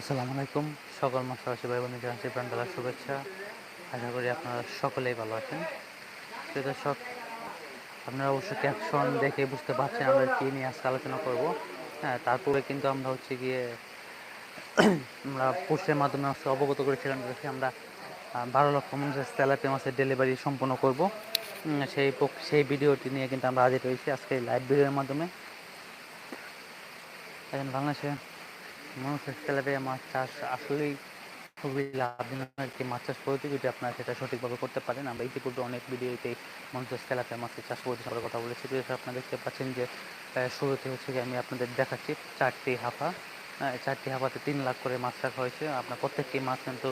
আসসালামু আলাইকুম। সকল মাসাবাসী ভাই বোনের জানাচ্ছি প্রাণডালার শুভেচ্ছা। আশা করি আপনারা সকলেই ভালো আছেন। প্রিয় দর্শক, আপনারা অবশ্যই ক্যাপশন দেখে বুঝতে পারছেন আমরা কী নিয়ে আজকে আলোচনা করব। হ্যাঁ তারপরে কিন্তু আমরা হচ্ছে গিয়ে আমরা পোস্টের মাধ্যমে আজকে অবগত করেছিলাম যে আমরা বারো লক্ষ মানুষের তেলাপিয়া মাছের ডেলিভারি সম্পন্ন করব। সেই সেই ভিডিওটি নিয়ে কিন্তু আমরা হাজির হয়েছি আজকে লাইভ ভিডিওর মাধ্যমে। এখন বাংলাদেশে মানুষের তেলাপিয়া মাছ চাষ আসলেই খুবই লাভজনক একটি মাছ চাষ পদ্ধতি। যদি আপনারা সেটা সঠিকভাবে করতে পারেন, আমরা ইতিপূর্বে অনেক ভিডিওতে মানুষের তেলাপিয়া মাছের চাষ পদ্ধতি সম্পর্কে কথা বলেছি। তো আপনারা দেখতে পাচ্ছেন যে শুরুতে হচ্ছে কি আমি আপনাদের দেখাচ্ছি চারটি হাফা। চারটি হাফাতে তিন লাখ করে মাছ রাখা হয়েছে। আপনার প্রত্যেকটি মাছ কিন্তু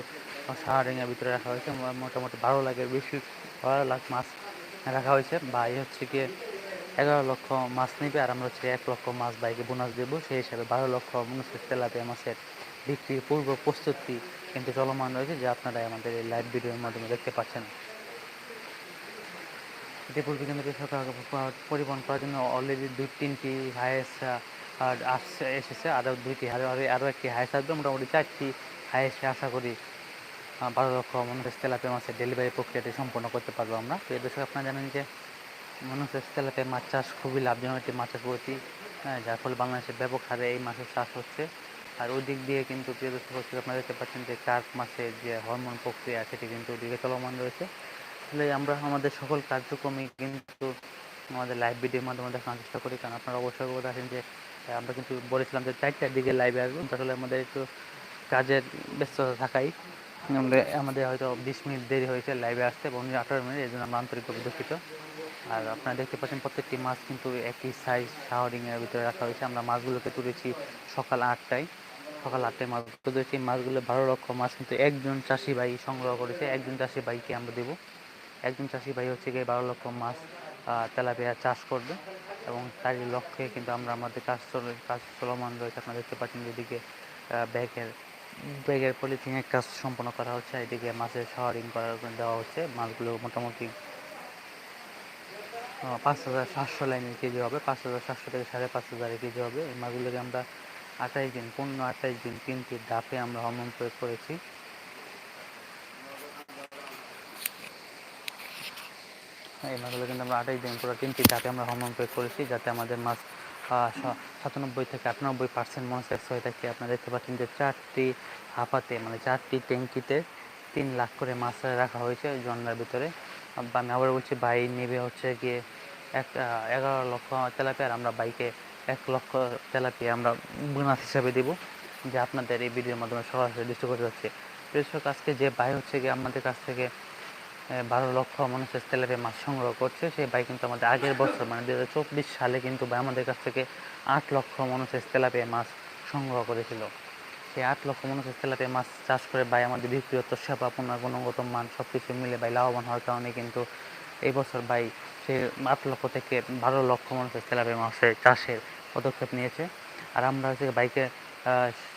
সাহারিংয়ের ভিতরে রাখা হয়েছে। মোটামুটি বারো লাখের বেশি বারো লাখ মাছ রাখা হয়েছে। বা এই হচ্ছে গিয়ে এগারো লক্ষ মাছ নিবে আর আমরা হচ্ছে এক লক্ষ মাছ বাইকে বোনাস দেবো। সেই হিসাবে বারো লক্ষ মানুষের তেলাপিয়া মাছের বিক্রির পূর্ব প্রস্তুতি কিন্তু চলমান রয়েছে যা আপনারা আমাদের এই লাইভ ভিডিওর মাধ্যমে দেখতে পাচ্ছেন। ইতিপূর্বে কিন্তু পরিবহন করার জন্য অলরেডি দুই তিনটি হায়েস আর আসছে, এসেছে। আরও দুইটি, আরও আরও একটি হায়েস আসবে মোটামুটি চারটি হায়েসে আশা করি বারো লক্ষ মানুষের তেলাপিয়া মাছের ডেলিভারি প্রক্রিয়াটি সম্পন্ন করতে পারব আমরা। তো এ দর্শক আপনারা জানেন যে মানুষের তেলাপিয়া মাছ চাষ খুবই লাভজনক একটি মাছের প্রতি হ্যাঁ যার ফলে বাংলাদেশে ব্যাপক হারে এই মাছের চাষ হচ্ছে। আর ওই দিক দিয়ে কিন্তু প্রিয় দর্শক আপনারা দেখতে পাচ্ছেন যে কার্প মাছের যে হরমোন প্রক্রিয়া, সেটি কিন্তু ওদিকে চলমান রয়েছে। আসলে আমরা আমাদের সকল কার্যক্রমে কিন্তু আমাদের লাইভ ভিডিওর মাধ্যমে দেখানোর চেষ্টা করি। কারণ আপনারা অবশ্যই অবগত আছেন যে আমরা কিন্তু বলেছিলাম যে চারটার দিকে লাইভে আসব আসলে আমাদের একটু কাজের ব্যস্ততা থাকাই। আমাদের হয়তো বিশ মিনিট দেরি হয়েছে লাইভে আসতে এবং আঠারো মিনিট, এই জন্য আমরা আন্তরিকভাবে দুঃখিত। আর আপনারা দেখতে পাচ্ছেন প্রত্যেকটি মাছ কিন্তু একই সাইজ শাওয়ারিংয়ের ভিতরে রাখা হয়েছে। আমরা মাছগুলোকে তুলেছি সকাল আটটায়। সকাল আটটায় মাছ তুলেছি। মাছগুলো বারো লক্ষ মাছ কিন্তু একজন চাষি ভাই সংগ্রহ করেছে। একজন চাষি ভাইকে আমরা দেবো। একজন চাষি ভাই হচ্ছে গিয়ে বারো লক্ষ মাছ তেলাপিয়া চাষ করবে এবং তারই লক্ষ্যে কিন্তু আমরা আমাদের কাজ চলে, কাজ চলমান রয়েছে। আপনারা দেখতে পাচ্ছেন যেদিকে ব্যাগের ব্যাগের পলিথিনের কাজ সম্পন্ন করা হচ্ছে। এদিকে মাছের শাওয়ারিং করা, দেওয়া হচ্ছে। মাছগুলো মোটামুটি পাঁচ হাজার সাতশো লাইনের কেজি হবে, পাঁচ হাজার সাতশো থেকে সাড়ে পাঁচ হাজারের কেজি হবে। এই মাছগুলোকে আমরা আঠাইশ দিন পনেরো আঠাইশ দিন তিনটি ধাপে আমরা হরমোন প্রয়োগ করেছি। এই মাছগুলো কিন্তু আমরা আঠাইশ দিন পুরো তিনটি ধাপে আমরা হরমোন প্রয়োগ করেছি, যাতে আমাদের মাছ সাতানব্বই থেকে আটানব্বই পার্সেন্ট মনসেক্স হয়ে থাকে। আপনারা দেখতে পাচ্ছেন যে চারটি হাফাতে মানে চারটি ট্যাঙ্কিতে তিন লাখ করে মাছ রাখা হয়েছে জন্নার ভিতরে। আমি আবার বলছি বাই নেবে হচ্ছে গিয়ে এক এগারো লক্ষ তেলাপিয়া আর আমরা বাইকে এক লক্ষ তেলাপিয়া আমরা বোনাস হিসাবে দেবো, যে আপনাদের এই ভিডিওর মাধ্যমে সরাসরি দৃষ্টি করে যাচ্ছে। কৃষক আজকে যে বাই হচ্ছে গিয়ে আমাদের কাছ থেকে বারো লক্ষ মানুষের তেলাপিয়া মাছ সংগ্রহ করছে, সেই ভাই কিন্তু আমাদের আগের বছর মানে দু হাজার চব্বিশ সালে কিন্তু ভাই আমাদের কাছ থেকে আট লক্ষ মানুষের তেলাপিয়া মাছ সংগ্রহ করেছিল। সেই আট লক্ষ মানুষের তেলাপিয়া মাছ চাষ করে ভাই, আমাদের বিক্রিয়ত সেবা পণ্য গুণগত মান সব কিছু মিলে ভাই লাভবান হওয়ার কারণে কিন্তু এই বছর ভাই সে আট লক্ষ থেকে বারো লক্ষ মানুষের তেলাপিয়া মাছের চাষের পদক্ষেপ নিয়েছে। আর আমরা হচ্ছে বাইকে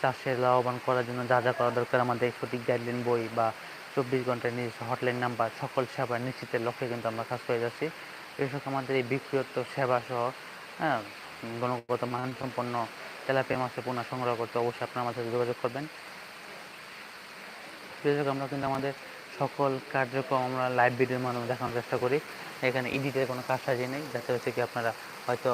চাষের লাভবান করার জন্য যা যা করা দরকার, আমাদের সঠিক গাইডলাইন বই বা চব্বিশ ঘণ্টার নিজস্ব হটলাইন নাম্বার সকল সেবা নিশ্চিতের লক্ষ্যে কিন্তু আমরা কাজ করে যাচ্ছি। কৃষক আমাদের এই বিক্রিয়ত সেবা সহ হ্যাঁ গুণগত মানসম্পন্ন তেলাপিয়া মাছের পোনা সংগ্রহ করতে অবশ্যই আপনার আমাদের সাথে যোগাযোগ করবেন। আমরা কিন্তু আমাদের সকল কার্যক্রম আমরা লাইভ ভিডিওর মাধ্যমে দেখানোর চেষ্টা করি। এখানে এডিটের কোনো কাজ সাজিয়ে নেই, যাতে হচ্ছে কি আপনারা হয়তো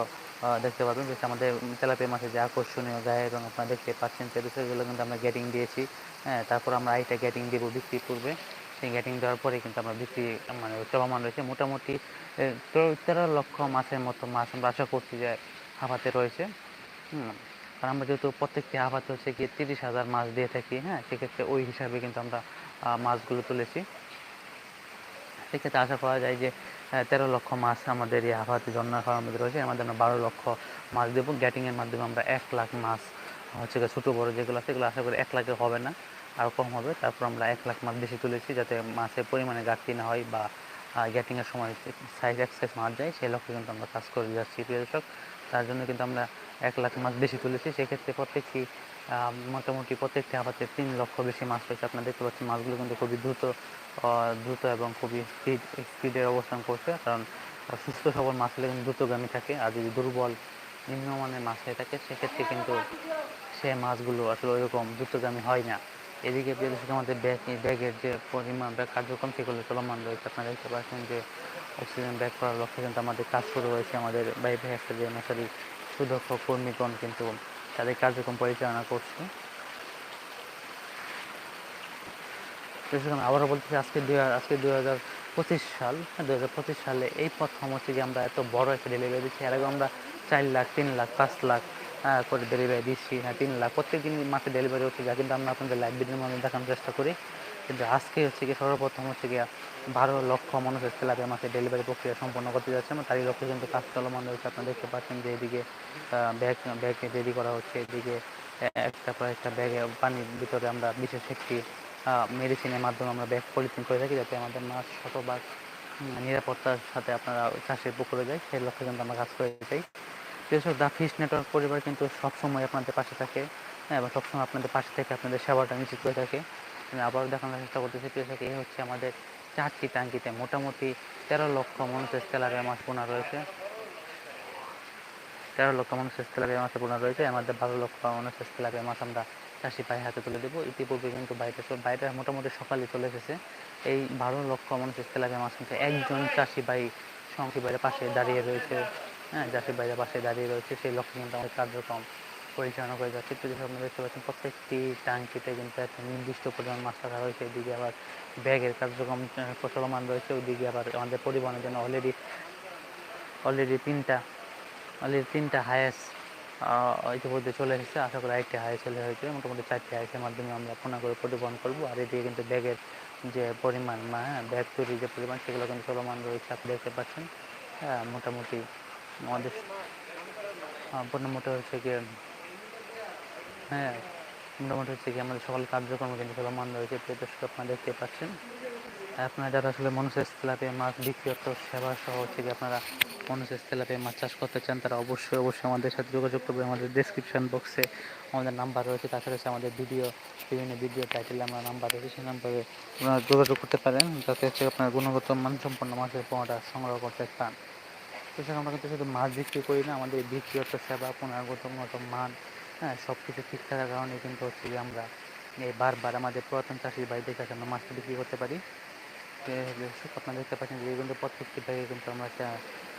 দেখতে পাবেন যে আমাদের তেলাপিয়া মাছের যে আকর্ষণীয় গায়ে এবং আপনারা দেখতে পাচ্ছেন সে বিষয়গুলো কিন্তু আমরা গেটিং দিয়েছি। হ্যাঁ তারপর আমরা আইটা গেটিং দেবো বিক্রি করবে সেই গেটিং দেওয়ার পরে কিন্তু আমরা বিক্রি মানে চলমান রয়েছে। মোটামুটি তেরো লক্ষ মাছের মতো মাছ আমরা আশা করছি যে হাফাতে রয়েছে। হুম। আর আমরা যেহেতু প্রত্যেকটি হাফাতে হচ্ছে গিয়ে তিরিশ হাজার মাছ দিয়ে থাকি হ্যাঁ সেক্ষেত্রে ওই হিসাবে কিন্তু আমরা মাছগুলো তুলেছি। সেক্ষেত্রে আশা করা যায় যে তেরো লক্ষ মাছ আমাদের এই হাফাতে জন্ম খাওয়ার মধ্যে রয়েছে। আমাদের বারো লক্ষ মাছ দেবো। গ্যাটিংয়ের মাধ্যমে আমরা এক লাখ মাছ, হচ্ছে ছোটো, বড়ো যেগুলো আছে সেগুলো আশা করি এক লাখে হবে না আরও কম হবে। তারপর আমরা এক লাখ মাছ বেশি তুলেছি যাতে মাছের পরিমাণে ঘাটতি না হয় বা গ্যাটিংয়ের সময় সাইজ এক্সাইজ মার যায়, সেই লক্ষ্যে কিন্তু আমরা কাজ করে যাচ্ছি, প্রিয় দর্শক। তার জন্য কিন্তু আমরা এক লাখ মাছ বেশি তুলেছি, সেক্ষেত্রে প্রত্যেকটি মোটামুটি প্রত্যেকটি আবাতে তিন লক্ষ বেশি মাছ রয়েছে। আপনারা দেখতে পাচ্ছেন মাছগুলো কিন্তু খুবই দ্রুত দ্রুত এবং খুবই স্পিড স্পিডে অবস্থান করছে। কারণ সুস্থ সবল মাছ হলে কিন্তু দ্রুতগামী থাকে। আর যদি দুর্বল, নিম্নমানের মাছ হয়ে থাকে, সেক্ষেত্রে কিন্তু সে মাছগুলো আসলে ওইরকম দ্রুতগামী হয় না। এদিকে আমাদের ব্যাগ, ব্যাগের যে পরিমাণ ব্যাগ কার্যক্রম, সেগুলো চলমান রয়েছে। আপনারা দেখতে পাচ্ছেন যে অক্সিজেন ব্যাগ করার লক্ষ্যে কিন্তু আমাদের কাজ শুরু হয়েছে। আমাদের বাই ভাই একটা যে মশারি সুদক্ষ কর্মীগণ কিন্তু তাদের কার্যক্রম পরিচালনা করছে। আবারও বলতেছি, আজকে দুই আজকে দুই হাজার পঁচিশ সাল দু হাজার পঁচিশ সালে এই প্রথম হচ্ছে যে আমরা এত বড় একটা ডেলিভারি দিচ্ছি। এর আগে আমরা চার লাখ, তিন লাখ, পাঁচ লাখ করে ডেলিভারি দিচ্ছি। হ্যাঁ তিন লাখ প্রত্যেক দিন মাসে ডেলিভারি হচ্ছে যা, কিন্তু আমরা আপনাদের লাইভ ভিডিওর মাধ্যমে দেখানোর চেষ্টা করি। কিন্তু আজকে হচ্ছে কি সর্বপ্রথম হচ্ছে গিয়া বারো লক্ষ মানুষের তেলাপিয়া আমাকে ডেলিভারি প্রক্রিয়া সম্পন্ন করতে যাচ্ছে এবং তারই লক্ষ্যে কিন্তু কাজ চলমান রয়েছে। আপনারা দেখতে পাচ্ছেন যে এদিকে ব্যাগ ব্যাগ রেডি করা হচ্ছে। এদিকে একটা পর একটা ব্যাগে পানির ভিতরে আমরা বিশেষ একটি মেডিসিনের মাধ্যমে আমরা ব্যাগ পলিথিন করে থাকি যাতে আমাদের মাছ শতভাগ নিরাপত্তার সাথে আপনারা চাষের পুকুরে যায় সেই লক্ষ্যে কিন্তু আমরা কাজ করে যাই। বিশেষ দা ফিশ নেটওয়ার্ক পরিবার কিন্তু সবসময় আপনাদের পাশে থাকে হ্যাঁ, এবং সবসময় আপনাদের পাশে থেকে আপনাদের সেবাটা নিশ্চিত করে থাকে। আমি আবারও দেখানোর চেষ্টা করতেছি। কৃষক এই হচ্ছে আমাদের চারটি ট্যাঙ্কিতে মোটামুটি তেরো লক্ষ মানুষের তেলাপিয়া মাছ পোনা রয়েছে। তেরো লক্ষ মানুষের তেলাপিয়া মাছের পোনা রয়েছে। মধ্যে বারো লক্ষ মানুষের তেলাপিয়া মাছ আমরা চাষি ভাই হাতে তুলে দেবো। ইতিপূর্বে কিন্তু বাইরে বাইরে মোটামুটি সকালে চলে এসেছে। এই বারো লক্ষ মানুষের তেলাপিয়া মাছ কিন্তু একজন চাষি ভাই সংসি বাইরের পাশে দাঁড়িয়ে রয়েছে। হ্যাঁ চাষি বাইরের পাশে দাঁড়িয়ে রয়েছে। সেই লক্ষ্যে কিন্তু আমাদের কার্যক্রম পরিচালনা করে যাচ্ছে। যেসব আপনারা দেখতে পাচ্ছেন প্রত্যেকটি ট্যাঙ্কিতে কিন্তু একটা নির্দিষ্ট পরিমাণ মাছ রাখা রয়েছে। এদিকে আবার ব্যাগের কার্যক্রম আহ, চলমান রয়েছে। ওইদিকে আবার আমাদের পরিবহনের জন্য অলরেডি অলরেডি তিনটা অলরেডি তিনটা হায়েস ইতিমধ্যে চলে এসেছে। আশা করি আরেকটি হায়েস চলে হয়েছে। মোটামুটি চারটি হায়েসের মাধ্যমে আমরা পুনঃ করে পরিবহন করব। আর এদিকে কিন্তু ব্যাগের যে পরিমাণ হ্যাঁ ব্যাগ তৈরির যে পরিমাণ সেগুলো কিন্তু চলমান রয়েছে। আপনি দেখতে পাচ্ছেন হ্যাঁ মোটামুটি আমাদের মোটামুটি হচ্ছে গিয়ে হ্যাঁ মোটামুটি হচ্ছে কি আমাদের সকল কার্যক্রম কিন্তু মান রয়েছে। প্রিয় দর্শক, আপনারা দেখতে পাচ্ছেন। আপনারা যারা আসলে মানুষের তেলাপিয়া মাছ বিক্রিয়ত সেবা সহ হচ্ছে কি আপনারা মানুষের তেলাপিয়া মাছ চাষ করতে চান, তারা অবশ্যই অবশ্যই আমাদের সাথে যোগাযোগ করবে। আমাদের ডেসক্রিপশন বক্সে আমাদের নাম্বার রয়েছে। তাছাড়া হচ্ছে আমাদের ভিডিও বিভিন্ন ভিডিও টাইটেলে আমরা নাম্বার রয়েছে। সেই নাম্বারে আপনারা যোগাযোগ করতে পারেন, যাতে হচ্ছে আপনার গুণগত মানসম্পন্ন মাছের পোনাটা সংগ্রহ করতে চান এছাড়া আমরা কিন্তু শুধু মাছ বিক্রি করি না, আমাদের বিক্রিয়ত সেবা, পুনর্গত মান হ্যাঁ সব কিছু ঠিক থাকার কারণে কিন্তু হচ্ছে যে আমরা এই বারবার আমাদের পুরাতন চাষির ভাইদের কাছে আমরা মাছটা বিক্রি করতে পারি। আপনারা দেখতে পাচ্ছেন যে কিন্তু প্রত্যেকটি ভাইয়ে কিন্তু আমরা একটা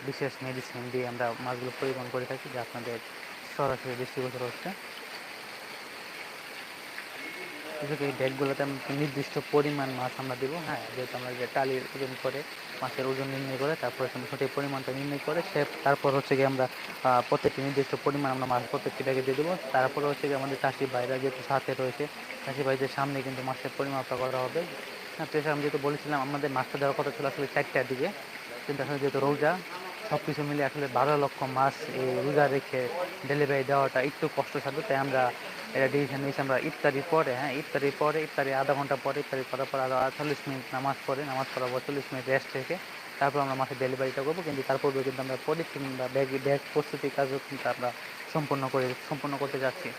বিশেষ মেডিসিন দিয়ে আমরা মাছগুলো পরিবহন করে থাকি, যে আপনাদের সরাসরি দৃষ্টিগোচর হচ্ছে। কৃষক এই আমরা নির্দিষ্ট পরিমাণ মাছ আমরা দেবো হ্যাঁ? যেহেতু আমরা যে টালির ওজন করে মাছের ওজন নির্ণয় করে, তারপরে সঠিক পরিমাণটা নির্ণয় করে সে, তারপর হচ্ছে গিয়ে আমরা প্রত্যেকটি নির্দিষ্ট পরিমাণ আমরা মাছ প্রত্যেকটি ব্যাগে দিয়ে দেবো। তারপরে হচ্ছে গিয়ে আমাদের চাষি ভাইরা যেহেতু সাথে রয়েছে, চাষি ভাইদের সামনে কিন্তু মাছের পরিমাপটা করা হবে। হ্যাঁ তো আমি যেহেতু বলেছিলাম, আমাদের মাছটা দেওয়ার কথা ছিল আসলে চারটার দিকে। কিন্তু আসলে যেহেতু রোজা সব কিছু মিলে আসলে বারো লক্ষ মাছ এই রোজা রেখে ডেলিভারি দেওয়াটা একটু কষ্টসাধ্য, তাই আমরা এটা ডিসিশন নিয়েছি আমরা ইফতারির পরে হ্যাঁ ইফতারির পরে, ইফতারি আধা ঘণ্টা পরে, ইফতারি করার পর আরও চল্লিশ মিনিট নামাজ পড়ে, নামাজ পড়ার পর চল্লিশ মিনিট রেস্ট রেখে তারপর আমরা মাছের ডেলিভারিটা করব। কিন্তু তারপরে কিন্তু আমরা পলিথিন বা ব্যাগ ব্যাগ প্রস্তুতি কাজও কিন্তু আমরা সম্পূর্ণ করে, সম্পূর্ণ করতে যাচ্ছি।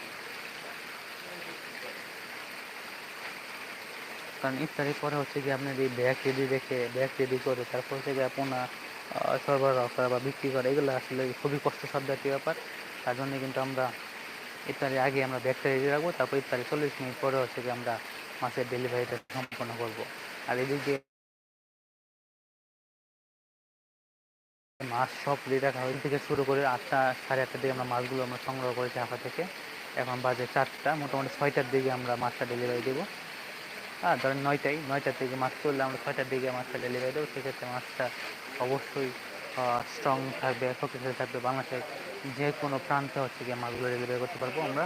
কারণ ইফতারির পরে হচ্ছে কি আপনার এই ব্যাগ রেডি রেখে ব্যাগ রেডি করে তারপর হচ্ছে গিয়ে পোনা সরবরাহ করা বা বিক্রি করা, এগুলো আসলে খুবই কষ্টসাধ্য একটি ব্যাপার। তার জন্য কিন্তু আমরা ইফতারির আগে আমরা ব্যাগটা রেডি রাখব, তারপর ইফতারি চল্লিশ মিনিট পরে হচ্ছে কি আমরা মাছের ডেলিভারিটা সম্পন্ন করব। আর এদিক দিয়ে মাছ সব রেডি রাখা হয় থেকে শুরু করে আটটা, সাড়ে আটটার দিকে আমরা মাছগুলো আমরা সংগ্রহ করেছি হাফা থেকে। এখন বাজে চারটা, মোটামুটি ছয়টার দিকে আমরা মাছটা ডেলিভারি দেবো। হ্যাঁ ধরেন নয়টায়, নয়টার দিকে মাছ চললে আমরা ছয়টার দিকে মাছটা ডেলিভারি দেবো। সেক্ষেত্রে মাছটা অবশ্যই স্ট্রং থাকবে, শক্তিশালী থাকবে বাংলাদেশের যে কোনো প্রান্তে হচ্ছে গিয়ে মাছগুলো ডেলিভারি করতে পারব আমরা।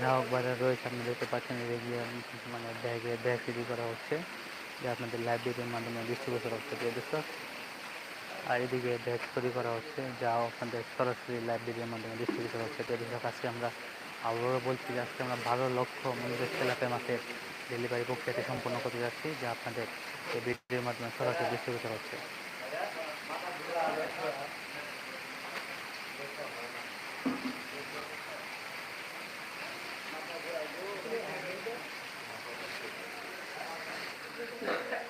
গ্রাহক বাজার রয়েছে, আপনি দেখতে পাচ্ছেন মানে ব্যাগে, ব্যাগ তৈরি করা হচ্ছে। যে আপনাদের লাইব্রেরির মাধ্যমে ডিস্ট্রিবিউশন হচ্ছে আর এদিকে ডেস্ক তৈরি করা হচ্ছে, যা আপনাদের সরাসরি লাইব্রেরির মাধ্যমে ডিস্ট্রিবিউট করা হচ্ছে তো আজকে আমরা আবারও বলছি যে আজকে আমরা ভালো লক্ষ্য মন্দিরের তেলাপে মাসে ডেলিভারি প্রক্রিয়াটি সম্পন্ন করতে যাচ্ছি, যা আপনাদের এই ভিডিওর মাধ্যমে সরাসরি ডিস্ট্রিবিউট করা হচ্ছে Thank you.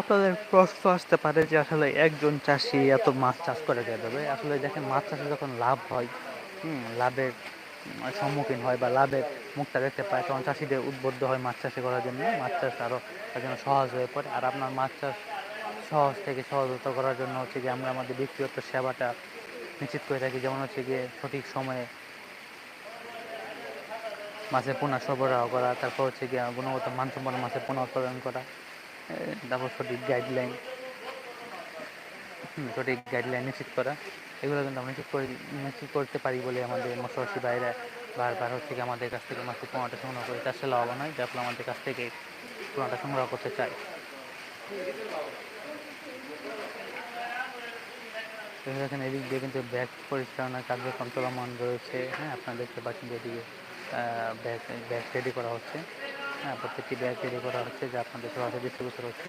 আপনাদের প্রশ্ন আসতে পারে যে আসলে একজন চাষি এত মাছ চাষ করে যাবে আসলে দেখেন, মাছ চাষে যখন লাভ হয় লাভের সম্মুখীন হয় বা লাভের মুখটা দেখতে পায়, তখন চাষিদের উদ্বুদ্ধ হয় মাছ চাষে করার জন্য। মাছ চাষ আরও তার জন্য সহজ হয়ে পড়ে। আর আপনার মাছ চাষ সহজ থেকে সহজতর করার জন্য হচ্ছে যে আমরা আমাদের ব্যক্তিগত সেবাটা নিশ্চিত করে থাকি। যেমন হচ্ছে গিয়ে সঠিক সময়ে মাছের পোনা সরবরাহ করা, তারপর হচ্ছে গিয়ে গুণগত মানসম্পন্ন মাছের পোনা উৎপাদন করা তারপর সঠিক গাইডলাইন সঠিক গাইডলাইন নিশ্চিত করা। এগুলো কিন্তু আমরা নিশ্চিত করে নিশ্চিত করতে পারি বলে আমাদের মৎস্যবাসী বাইরে বারবার হচ্ছে কি আমাদের কাছ থেকে মাছের পোনাটা সংগ্রহ করে চাষে লাভবান হয় যার ফলে আমাদের কাছ থেকে পোনাটা সংগ্রহ করতে চাই দেখেন, এদিক দিয়ে কিন্তু ব্যাগ পরিচালনার কার্যক্রম চলমান রয়েছে। হ্যাঁ আপনারা দেখতে পাচ্ছেন যে এদিকে ব্যাগ ব্যাগ রেডি করা হচ্ছে। প্রত্যেকটি ব্যাগ তৈরি করা হচ্ছে যা আপনাদের সরাসরি ডিস্ট্রিবিউটর হচ্ছে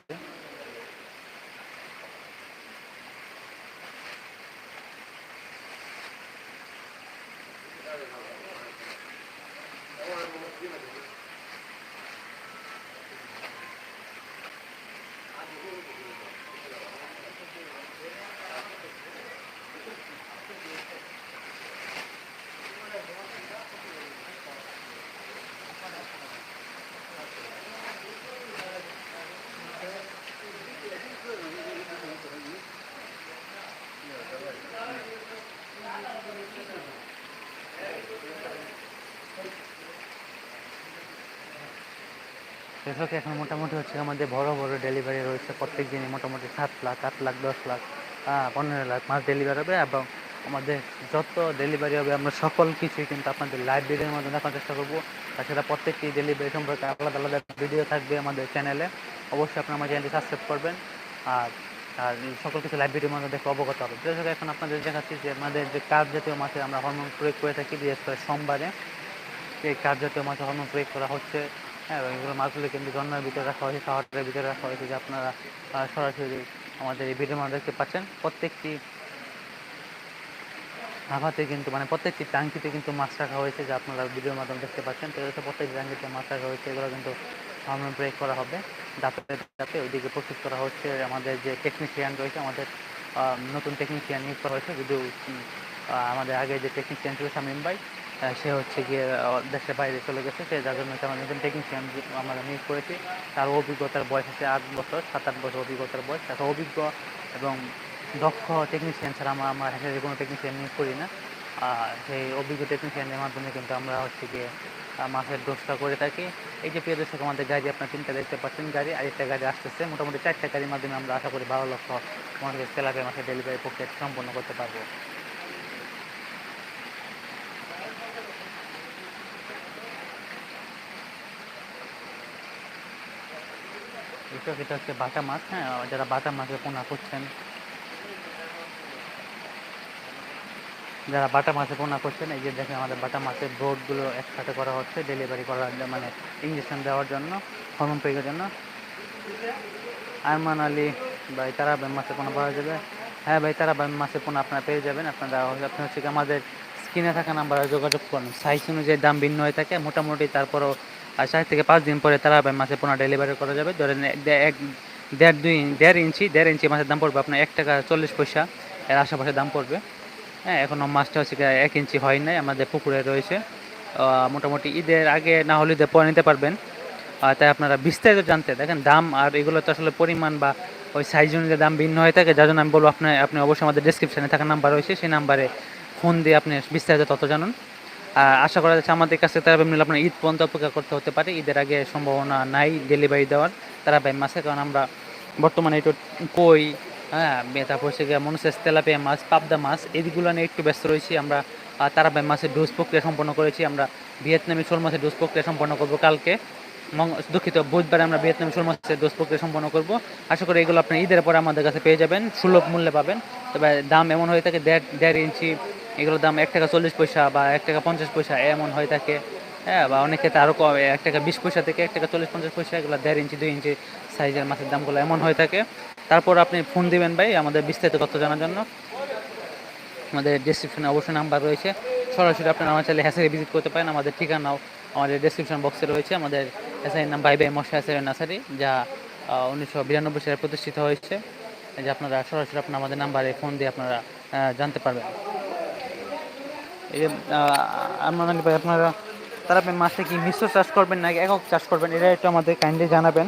কৃষক এখন মোটামুটি হচ্ছে আমাদের বড় বড় ডেলিভারি রয়েছে। প্রত্যেক দিনই মোটামুটি সাত লাখ, আট লাখ, দশ লাখ পনেরো লাখ মাছ ডেলিভারি হবে এবং আমাদের যত ডেলিভারি হবে, আমরা সকল কিছুই কিন্তু আপনাদের লাইভ ভিডিওর মাধ্যমে দেখার চেষ্টা করব। তাছাড়া প্রত্যেকটি ডেলিভারি সম্পর্কে আলাদা আলাদা ভিডিও থাকবে আমাদের চ্যানেলে অবশ্যই আপনারা আমার চ্যানেলটি সাবস্ক্রাইব করবেন আর আর সকল কিছু লাইভ ভিডিওর মাধ্যমে দেখে অবগত হবে বিশেষ এখন আপনাদের দেখাচ্ছি যে আমাদের যে কাজ জাতীয় মাছের আমরা হরমোন প্রয়োগ করে থাকি, বিশেষ করে সোমবারে। এই কাজ জাতীয় মাছে হরমোন প্রয়োগ করা হচ্ছে। হ্যাঁ এগুলো মাছগুলো কিন্তু জন্মের ভিতরে রাখা হয়েছে, শহরের ভিতরে রাখা হয়েছে, যে আপনারা সরাসরি আমাদের এই মাধ্যমে দেখতে পাচ্ছেন। প্রত্যেকটি হাফাতে কিন্তু মানে প্রত্যেকটি ট্যাঙ্কিতে কিন্তু মাছ রাখা হয়েছে, যে আপনারা ভিডিওর মাধ্যমে দেখতে পাচ্ছেন। তো এগুলো প্রত্যেকটি ট্যাঙ্কিতে মাছ রাখা হয়েছে, এগুলো কিন্তু হরমোন প্রয়োগ করা হবে। যাতে যাতে ওইদিকে প্রস্তুত করা হচ্ছে। আমাদের যে টেকনিশিয়ান রয়েছে, আমাদের নতুন টেকনিশিয়ান নিয়োগ করা হয়েছে। যদিও আমাদের আগে যে টেকনিশিয়ান ছিল শামীম ভাই সে হচ্ছে গিয়ে দেশের বাইরে চলে গেছে, সে যার জন্য আমরা নতুন টেকনিশিয়ান আমরা নিয়োগ করেছি। তার অভিজ্ঞতার বয়স আছে আট বছর সাত আট বছর অভিজ্ঞতার বয়স। তার অভিজ্ঞ এবং দক্ষ টেকনিশিয়ান ছাড়া আমরা, আমার হাতে কোনো টেকনিশিয়ান নিয়োগ করি না। আর সেই অভিজ্ঞ টেকনিশিয়ানের মাধ্যমে কিন্তু আমরা হচ্ছে গিয়ে মাছের ডোজটা করে থাকি। এই যে প্রিয় দর্শক, আমাদের গাড়ি আপনার তিনটা দেখতে পাচ্ছেন, গাড়ি আরেকটা গাড়ি আসতেছে। মোটামুটি চারটা গাড়ির মাধ্যমে আমরা আশা করি বারো লক্ষ আমাদের তেলাপিয়া মাছের ডেলিভারি প্রক্রিয়া সম্পন্ন করতে পারব। কৃষক এটা হচ্ছে বাটা মাছ হ্যাঁ যারা বাটা মাছের পোনা করছেন। যারা বাটা মাছের পোনা করছেন, এই যে দেখেন আমাদের বাটা মাছের ব্রোডগুলো একসাথে করা হচ্ছে ডেলিভারি করার মানে ইঞ্জেকশন দেওয়ার জন্য হরমোন প্রয়োগের জন্য। আরমান আলী, ভাই, তারা মাছের পোনা পাওয়া যাবে। হ্যাঁ ভাই, তারা মাছের পোনা আপনারা পেয়ে যাবেন। আপনারা আপনি হচ্ছে আমাদের স্ক্রিনে থাকা নাম্বারে যোগাযোগ করুন। সাইজ অনুযায়ী দাম ভিন্ন হয়ে থাকে, মোটামুটি তারপরও আর চার থেকে পাঁচ দিন পরে তারা মাছের পোনা ডেলিভারি করা যাবে। ধরেন এক দেড় দুই দেড় ইঞ্চি দেড় ইঞ্চি মাছের দাম পড়বে আপনার এক টাকা চল্লিশ পয়সা। এর আশেপাশে দাম পড়বে। হ্যাঁ এখনও মাছটা হচ্ছে এক ইঞ্চি হয় নাই, আমাদের পুকুরে রয়েছে। মোটামুটি ঈদের আগে না হলে ঈদের পরে নিতে পারবেন। তাই আপনারা বিস্তারিত জানতে, দেখেন দাম আর এগুলো তো আসলে পরিমাণ বা ওই সাইজ অনুযায়ী দাম ভিন্ন হয়ে থাকে, যার জন্য আমি বলব আপনার আপনি অবশ্যই আমাদের ডিসক্রিপশানে থাকা নাম্বার রয়েছে, সেই নাম্বারে ফোন দিয়ে আপনি বিস্তারিত তথ্য জানুন। আশা করা যাচ্ছে আমাদের কাছে তারা নিলে আপনার ঈদ পর্যন্ত অপেক্ষা করতে হতে পারে। ঈদের আগে সম্ভাবনা নাই ডেলিভারি দেওয়ার তারা ভাই মাসে কারণ আমরা বর্তমানে একটু কই হ্যাঁ তারপর হচ্ছে মনুষের তেলাপিয়া মাছ, পাবদা মাছ এইগুলো নিয়ে একটু ব্যস্ত রয়েছি আমরা। তারা তারাবাই মাছের ডোজ প্রক্রিয়া সম্পন্ন করেছি আমরা। ভিয়েতনামি শোল মাছের ডোজ প্রক্রিয়া সম্পন্ন করব কালকে। দুঃখিত, বুধবার আমরা ভিয়েতনামি শোল মাছের ডোজ প্রক্রিয়া সম্পন্ন করব। আশা করি এগুলো আপনি ঈদের পরে আমাদের কাছে পেয়ে যাবেন, সুলভ মূল্যে পাবেন। তবে দাম এমন হয়ে থাকে দেড় দেড় ইঞ্চি এগুলোর দাম এক টাকা চল্লিশ পয়সা বা এক টাকা পঞ্চাশ পয়সা এমন হয়ে থাকে। হ্যাঁ বা অনেক ক্ষেত্রে আরও কম, এক টাকা বিশ পয়সা থেকে এক টাকা চল্লিশ পঞ্চাশ পয়সা, এগুলো দেড় ইঞ্চি, দুই ইঞ্চি সাইজের মাছের দামগুলো এমন হয়ে থাকে। তারপর আপনি ফোন দিবেন ভাই, আমাদের বিস্তারিত তথ্য জানার জন্য। আমাদের ডিসক্রিপশনে অবশ্যই নাম্বার রয়েছে। সরাসরি আপনারা আমার চাইলে হ্যাসারি ভিজিট করতে পারেন। আমাদের ঠিকানাও আমাদের ডিসক্রিপশন বক্সে রয়েছে। আমাদের এসআই নাম ভাই ভাই মশা এসআই নার্সারি, যা উনিশশো বিরানব্বই সালে প্রতিষ্ঠিত হয়েছে। যে আপনারা সরাসরি আপনার আমাদের নাম্বারে ফোন দিয়ে আপনারা জানতে পারবেন। এই যে আপনারা আপনারা, তারা আপনি মাছে কি মিশ্র চাষ করবেন নাকি একক চাষ করবেন? এটা একটু আমাদের কাইন্ডলি জানাবেন।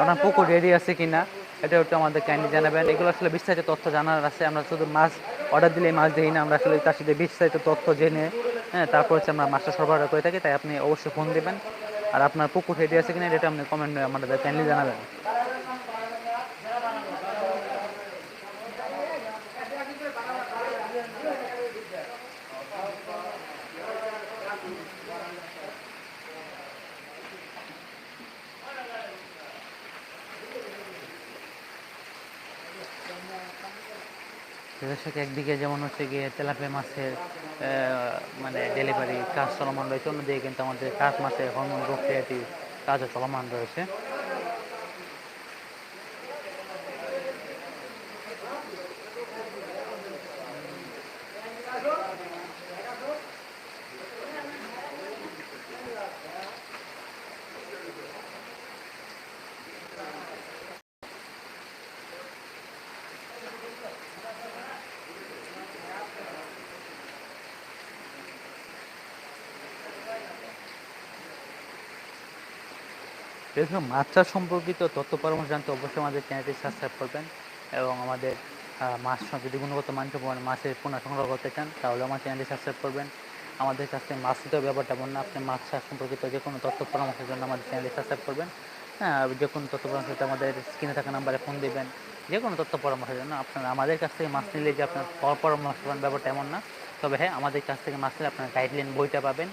আপনার পুকুর রেডি আছে কি না এটা একটু আমাদের কাইন্ডলি জানাবেন। এগুলো আসলে বিস্তারিত তথ্য জানার আছে। আমরা শুধু মাছ অর্ডার দিলে মাছ দিই না, আমরা আসলে চাষিদের বিস্তারিত তথ্য জেনে হ্যাঁ তারপর হচ্ছে আমরা মাছটা সরবরাহ করে থাকি, তাই আপনি অবশ্যই ফোন দেবেন। আর আপনার পুকুর রেডি আছে কিনা, এটা আপনি কমেন্ট আমাদের কাইন্ডলি জানাবেন। দর্শক একদিকে যেমন হচ্ছে গিয়ে তেলাপিয়া মাছের মানে ডেলিভারি কাজ চলমান রয়েছে, অন্যদিকে কিন্তু আমাদের কাজ মাছের হরমোন প্রক্রিয়াটি কাজও চলমান রয়েছে। এছাড়া মাছ চাষ সম্পর্কিত তথ্য পরামর্শ জানতে অবশ্যই আমাদের চ্যানেলটি সাবস্ক্রাইব করবেন এবং আমাদের মাছ যদি গুণগত মানসম্পন্ন মাছের পোনা সংগ্রহ করতে চান, তাহলে আমার চ্যানেলটি সাবস্ক্রাইব করবেন। আমাদের কাছ থেকে মাছ নিতেও ব্যাপারটা এমন না, আপনি মাছ চাষ সম্পর্কিত যে কোনো তথ্য পরামর্শের জন্য আমাদের চ্যানেলটি সাবস্ক্রাইব করবেন। হ্যাঁ যে কোনো তথ্য পরামর্শ আমাদের স্ক্রিনে থাকা নাম্বারে ফোন দেবেন। যে কোনো তথ্য পরামর্শের জন্য আপনার আমাদের কাছ থেকে মাছ নিলে যে আপনার পর- পরামর্শ পাবেন ব্যাপারটা এমন না। তবে হ্যাঁ আমাদের কাছ থেকে মাছ নিলে আপনার গাইডলাইন বইটা পাবেন।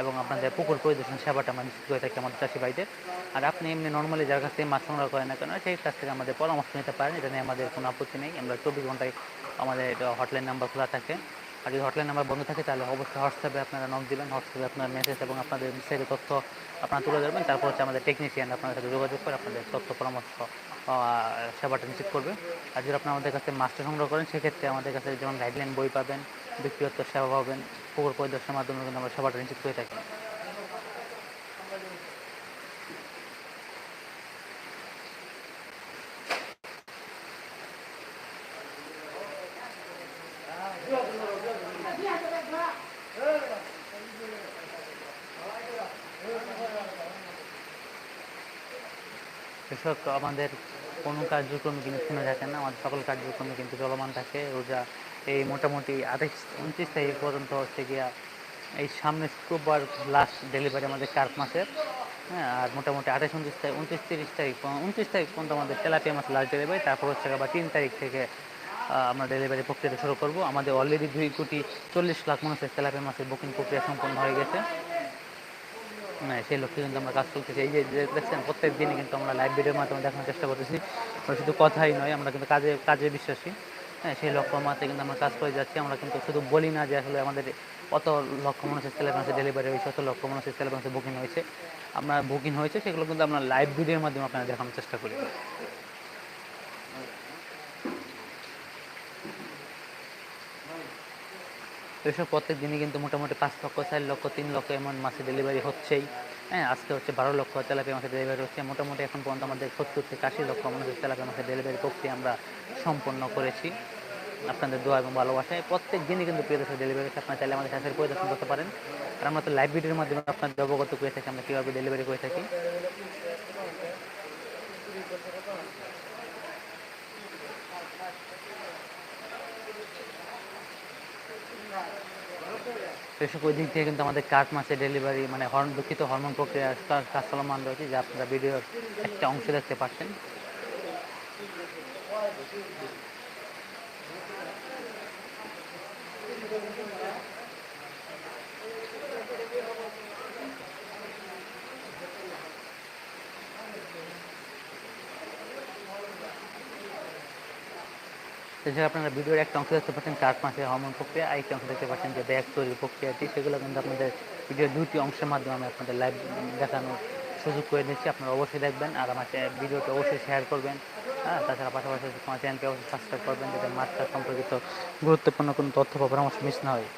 এবং আপনাদের পুকুর পরিদর্শন সেবাটা আমরা নিশ্চিত করে থাকি আমাদের চাষি ভাইদের। আর আপনি এমনি নর্মালি যার কাছ থেকে মাছ সংগ্রহ করেন না কেন, সেই কাছ থেকে আমাদের পরামর্শ নিতে পারেন। এটা নিয়ে আমাদের কোনো আপত্তি নেই। আমরা চব্বিশ ঘন্টায় আমাদের হটলাইন নাম্বার খোলা থাকে। আর যদি হটলাইন নাম্বার বন্ধ থাকে, তাহলে অবশ্যই হোয়াটসঅ্যাপে আপনারা নক দিবেন, হোয়াটসঅ্যাপে আপনার মেসেজ এবং আপনাদের বিস্তারিত তথ্য আপনারা তুলে ধরবেন। তারপর হচ্ছে আমাদের টেকনিশিয়ান আপনাদের সাথে যোগাযোগ করে আপনাদের তথ্য, পরামর্শ সেবাটা নিশ্চিত করবে। আর যদি আপনি আমাদের কাছে মাছটা সংগ্রহ করেন, সেক্ষেত্রে আমাদের কাছে যেমন গাইডলাইন বই পাবেন, ব্যক্তিগত সেবা পাবেন পুকুর পরিদর্শনের মাধ্যমে কিন্তু আমরা সেবাটা নিশ্চিত করে থাকি। কৃষক আমাদের কোনো কার্যক্রম কিন্তু থেমে থাকে না। আমাদের সকল কার্যক্রমে কিন্তু চলমান থাকে। রোজা এই মোটামুটি আঠাইশ, উনত্রিশ তারিখ পর্যন্ত হচ্ছে গিয়া এই সামনে শুক্রবার লাস্ট ডেলিভারি আমাদের কার্প মাসের হ্যাঁ আর মোটামুটি আঠাইশ, উনত্রিশ তারিখ, উনত্রিশ, তিরিশ তারিখ উনত্রিশ তারিখ পর্যন্ত আমাদের তেলাপিয়া মাছ লাস্ট ডেলিভারি তারপর হচ্ছে আবার তিন তারিখ থেকে আমরা ডেলিভারি প্রক্রিয়াটা শুরু করব। আমাদের অলরেডি দুই কোটি চল্লিশ লাখ মানুষের তেলাপিয়া মাছের বুকিং প্রক্রিয়া সম্পন্ন হয়ে গেছে। হ্যাঁ সেই লক্ষ্যে কিন্তু আমরা কাজ করতেছি। এই যে দেখছেন, প্রত্যেক দিনই কিন্তু আমরা লাইভ ভিডিওর মাধ্যমে দেখানোর চেষ্টা করতেছি। শুধু কথাই নয়, আমরা কিন্তু কাজে কাজে বিশ্বাসী। সেই লক্ষ্য মাত্রে কিন্তু আমরা কাজ করে যাচ্ছি। আমরা কিন্তু শুধু বলি না যে আসলে আমাদের কত লক্ষ মানুষের সেলেবাসে ডেলিভারি হয়েছে, কত লক্ষ মানুষের সেলেবাসে বুকিং হয়েছে। আমরা বুকিং হয়েছে, সেগুলো কিন্তু আমরা লাইভ ভিডিওর মাধ্যমে আপনারা দেখানোর চেষ্টা করি। এসব প্রত্যেক দিনই কিন্তু মোটামুটি পাঁচ লক্ষ, চার লক্ষ, তিন লক্ষ এমন মাসে ডেলিভারি হচ্ছেই। হ্যাঁ আজকে হচ্ছে বারো লক্ষ তেলাপিয়া মাসে ডেলিভারি হচ্ছে। মোটামুটি এখন পর্যন্ত আমাদের সত্তর থেকে আশি লক্ষ মানুষের তেলাপিয়া মাসে ডেলিভারি প্রক্রিয়া আমরা সম্পন্ন করেছি। আপনাদের দোয়া এবং ভালোবাসায় প্রত্যেক দিনই কিন্তু প্রিয় দর্শক ডেলিভারি আপনারা চাইলে আমাদের কাছে পরিদর্শন করতে পারেন। আর আমরা তো লাইভ ভিডিওর মাধ্যমে আপনাদের অবগত করে থাকি, আমরা কীভাবে ডেলিভারি করে থাকি। কৃষক ওই দিক থেকে কিন্তু আমাদের কাঠ মাছের ডেলিভারি মানে হর্ন দুঃখিত হরমোন প্রক্রিয়া কাজ কাজ চলমান রয়েছে, যে আপনারা ভিডিওর একটা অংশ দেখতে পাচ্ছেন। এছাড়া আপনারা ভিডিওর একটা অংশ দেখতে পাচ্ছেন, চার মাসের হরমোন প্রক্রিয়া আর একটা অংশ দেখতে পাচ্ছেন যে ব্যাগ তৈরির প্রক্রিয়াটি, সেগুলো কিন্তু আপনাদের ভিডিওর দুটি অংশের মাধ্যমে আমি আপনাদের লাইভ দেখানোর সুযোগ করে দিচ্ছি। আপনারা অবশ্যই দেখবেন আর আমার ভিডিওটি ভিডিওটা অবশ্যই শেয়ার করবেন। হ্যাঁ তাছাড়া পাশাপাশি আমার চ্যানেলকে অবশ্যই সাবস্ক্রাইব করবেন, যাতে মাত্রা সম্পর্কিত গুরুত্বপূর্ণ কোনো তথ্য বা পরামর্শ মিস না হয়।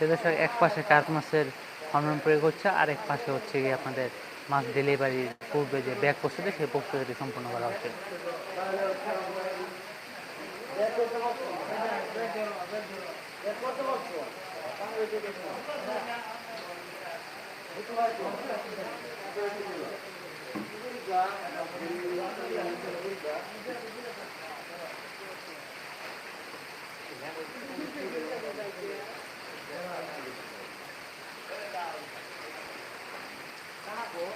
দর্শক, এক পাশে কার্প মাছের হরমোন প্রয়োগ হচ্ছে আর এক পাশে হচ্ছে গিয়ে আপনাদের মাছ ডেলিভারির পূর্বে যে ব্যাগ প্রস্তুতি, সেই প্রস্তুতি সম্পন্ন করা হচ্ছে। Kago?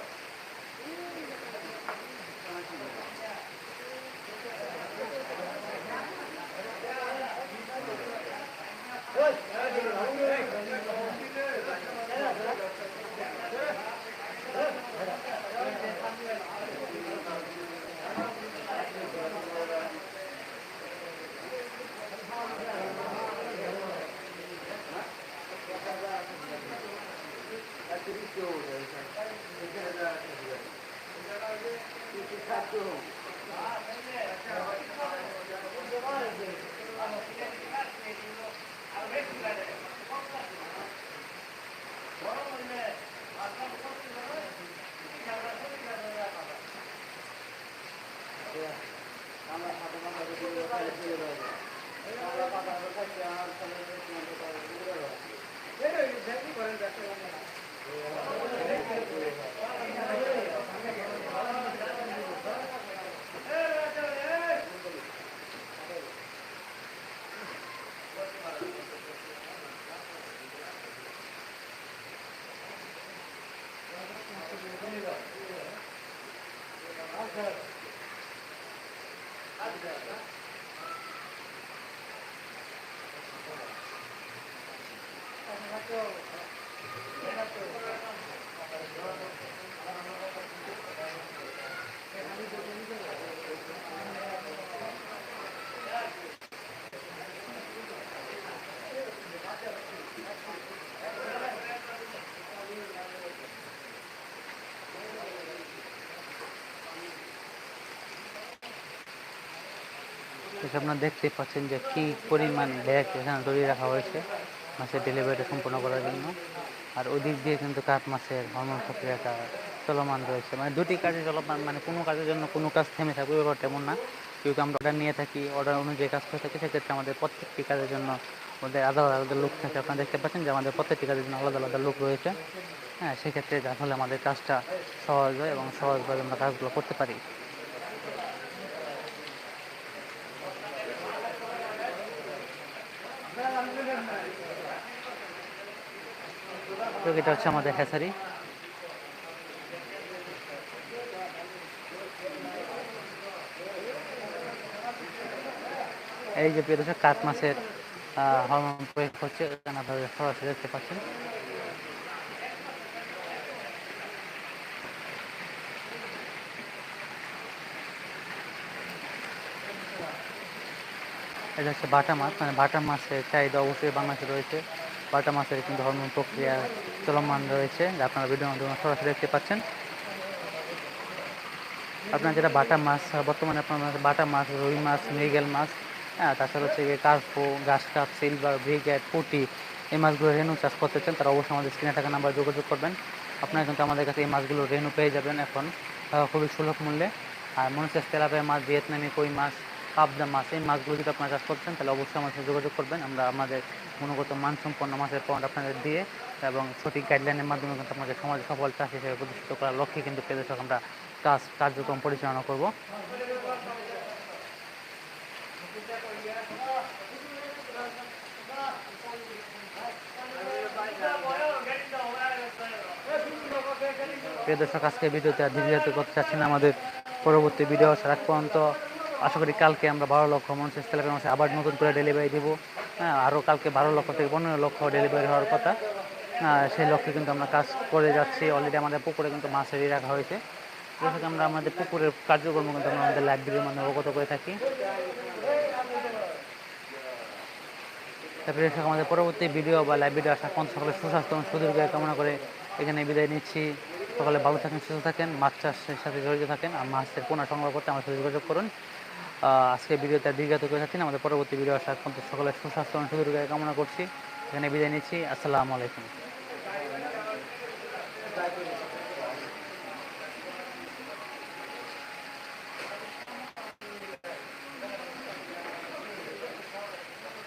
আমরা সাধারণ আমরা পাতা করতে আর করেন ব্যবসা Yeah. এসে আপনারা দেখতে পাচ্ছেন যে কি পরিমাণ ব্যাগ এখানে তৈরি রাখা হয়েছে মাছের ডেলিভারি সম্পূর্ণ করার জন্য। আর ওই দিক দিয়ে কিন্তু কাঠ মাছের হরমোন প্রক্রিয়াটা চলমান রয়েছে। মানে দুটি কাজে চলমান মানে কোনো কাজের জন্য কোনো কাজ থেমে থাকবে ব্যাপার তেমন না। কিন্তু আমরা অর্ডার নিয়ে থাকি অর্ডার অনুযায়ী কাজ করে থাকি, সেক্ষেত্রে আমাদের প্রত্যেকটি কাজের জন্য ওদের আলাদা আলাদা লোক থাকে। আপনারা দেখতে পাচ্ছেন যে আমাদের প্রত্যেকটি কাজের জন্য আলাদা আলাদা লোক রয়েছে। হ্যাঁ সেক্ষেত্রে যার ফলে আমাদের কাজটা সহজ হয় এবং সহজভাবে আমরা কাজগুলো করতে পারি। তো এটা হচ্ছে আমাদের হ্যাচারি এই যে প্রিয় দর্শক, কাঠ মাছের হরমোন প্রয়োগ হচ্ছে আপনারা সরাসরি দেখতে পাচ্ছেন। এটা হচ্ছে বাটা মাছ মানে বাটা মাছের চাহিদা অবশ্যই বাংলাদেশে রয়েছে। বাটা মাছের কিন্তু হরমোন প্রক্রিয়া চলমান রয়েছে, যা আপনারা ভিডিওর মাধ্যমে সরাসরি দেখতে পাচ্ছেন। আপনার যেটা বাটা মাছ, বর্তমানে আপনার বাটা মাছ, রুই মাছ, মৃগেল মাছ হ্যাঁ তাছাড়া হচ্ছে কার্পো গাছ কাপ, সিলভার, ব্রিগেড, পুটি, এই মাছগুলো রেনু চাষ করতে চান, তারা অবশ্যই আমাদের স্ক্রিনে টাকা নাম্বার যোগাযোগ করবেন। আপনারা কিন্তু আমাদের কাছে এই মাছগুলো রেনু পেয়ে যাবেন এখন খুবই সুলভ মূল্যে। আর মনুষ্য তেলাপিয়া মাছ, ভিয়েতনামি কই মাছ পাবদা মাছ, এই মাছগুলো যদি আপনারা চাষ করছেন তাহলে অবশ্যই আমার সাথে যোগাযোগ করবেন। আমরা আমাদের গুণগত মানসম্পন্ন মাছের পণ্য আপনাদের দিয়ে এবং সঠিক গাইডলাইনের মাধ্যমে কিন্তু আমাদের সমাজে সফল চাষ হিসেবে প্রতিষ্ঠিত করার লক্ষ্যে কিন্তু পেদেশক আমরা কাজ কার্যক্রম পরিচালনা করব। প্রিয় দর্শক আজকে ভিডিওতে আর দীর্ঘায়িত করতে চাচ্ছি না। আমাদের পরবর্তী ভিডিও আগ পর্যন্ত আশা করি কালকে আমরা বারো লক্ষ মানুষের তেলাপিয়া মাসে আবার নতুন করে ডেলিভারি দিব। হ্যাঁ আরও কালকে বারো লক্ষ থেকে পনেরো লক্ষ ডেলিভারি হওয়ার কথা। আহ, সেই লক্ষ্যে কিন্তু আমরা কাজ করে যাচ্ছি। অলরেডি আমাদের পুকুরে কিন্তু মাছ রেডি রাখা হয়েছে। যেহেতু আমরা আমাদের পুকুরের কার্যক্রম কিন্তু আমরা আমাদের লাইব্রেরির মাধ্যমে অবগত করে থাকি। তারপরে আমাদের পরবর্তী ভিডিও বা লাইভ ভিডিও আসা পর্যন্ত সকলে সুস্বাস্থ্য এবং সুদীর্ঘ কামনা করে এখানে বিদায় নিচ্ছি। সকলে ভালো থাকেন সুস্থ থাকেন মাছ চাষের সাথে জড়িত থাকেন। আর মাছের পোনা সংগ্রহ করতে আমার সাথে যোগাযোগ করুন। আজকে ভিডিওতে দীর্ঘাত করে থাকছি আমাদের পরবর্তী ভিডিও আসার পর্যন্ত সকলে সুস্বাস্থ্য সুদীর্ঘ কামনা করছি। এখানে বিদায় নিচ্ছি, আসসালামু আলাইকুম।